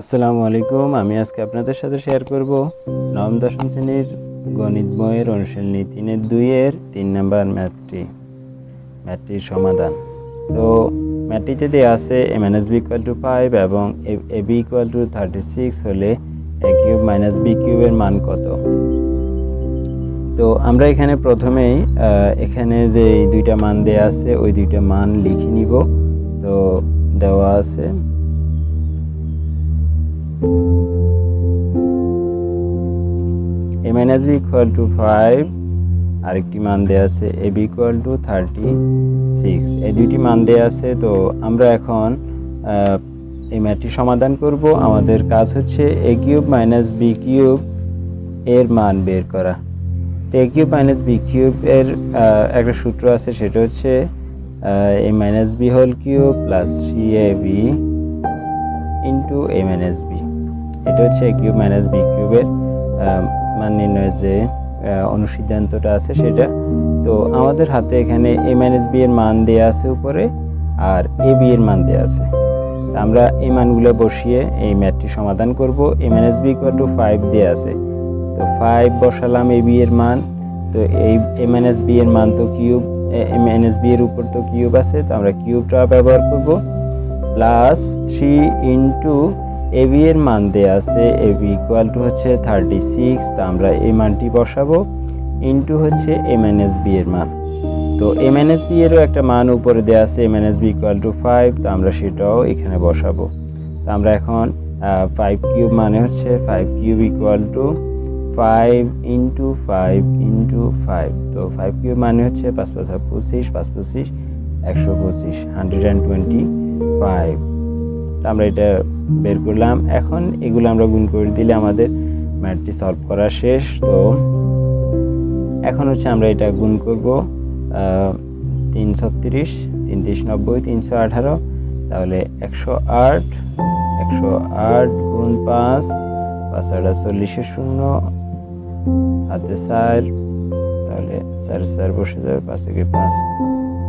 আসসালামু আলাইকুম, আমি আজকে আপনাদের সাথে শেয়ার করব নবম, দশম শ্রেণির গণিত বইয়ের অনুশীলনী তিনের দুইয়ের তিন নাম্বার ম্যাথটি ম্যাথটির সমাধান। তো ম্যাথটিতে দেওয়া আছে M N S B equal to five এবং A B equal to thirty six হলে এ কিউব মাইনাস বি কিউবের মান কত? তো আমরা এখানে প্রথমেই এখানে যে দুইটা মান দেওয়া আছে, ওই দুইটা মান লিখে নিব। তো দেওয়া আছে A minus B equal to five আরেকটি মান দেওয়া আছে, A B equal to thirty six এই দুইটি মান দেওয়া আছে, তো আমরা এখন এই ম্যাথটি সমাধান করব। আমাদের কাজ হচ্ছে A cube minus B cube এর মান বের করা। তো A cube minus B cube এর একটা সূত্র আছে, সেটা হচ্ছে A minus B whole cube plus three A B into A minus B এটা হচ্ছে এ কিউব মাইনাস বি কিউবের মান নির্ণয়ের যে অনুসিদ্ধান্তটা আছে সেটা। তো আমাদের হাতে এখানে এ মাইনাস বি এর মান দেওয়া আছে উপরে আর এ বি এর মান দেওয়া আছে। আমরা এই মানগুলো বসিয়ে এই ম্যাথটি সমাধান করব। A minus B equal to five দেওয়া আছে। তো ফাইভ বসালাম এ বি এর মান। তো এই এ মাইনাস বি এর মান তো কিউব এ মাইনাস বি এর উপর তো কিউব আছে। তো আমরা কিউবটা ব্যবহার করব। Plus three into A B এর মান দেওয়া আছে এ বি ইকুয়াল টু হচ্ছে থার্টি সিক্স তো আমরা এই মানটি বসাবো ইন্টু হচ্ছে এম এন এস বি এর মান। তো এম এন এস বি এরও একটা মান উপরে দেওয়া আছে M N S B equal to five তো আমরা সেটাও এখানে বসাবো। তো আমরা এখন ফাইভ কিউব মানে হচ্ছে five cube equal to five into five into five তো ফাইভ কিউব মানে হচ্ছে পাঁচ পাঁচ পঁচিশ পাঁচ পঁচিশ, একশো পঁচিশ হান্ড্রেড অ্যান্ড টোয়েন্টি ফাইভ আমরা এটা বের করলাম। এখন এগুলো আমরা গুণ করে দিলে আমাদের ম্যাথটি সলভ করা শেষ। তো এখন হচ্ছে আমরা এটা গুণ করব তিনশো তিরিশ তিন তিরিশ নব্বই, তিনশো আঠারো, তাহলে একশো আট একশো আট গুণ পাঁচ পাঁচ আটা চল্লিশে শূন্য, হাতে চার, তাহলে চার চার বসে যাবে পাঁচ থেকে পাঁচ।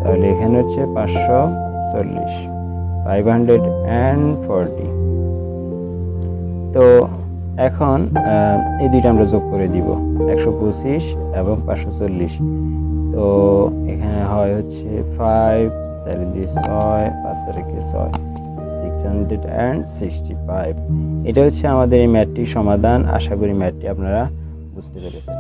তাহলে এখানে হচ্ছে পাঁচশো চল্লিশ ফাইভ হান্ড্রেড অ্যান্ড ফর্টি তো এখন এই দুইটা আমরা যোগ করে দিব। একশো পঁচিশ এবং পাঁচশো চল্লিশ। তো এখানে হয় হচ্ছে ফাইভ সেভেন দিয়ে ছয়, পাঁচ তারিখে ছয় six hundred and sixty five এটা হচ্ছে আমাদের এই ম্যাটটির সমাধান। আশা করি ম্যাটটি আপনারা বুঝতে পেরেছেন।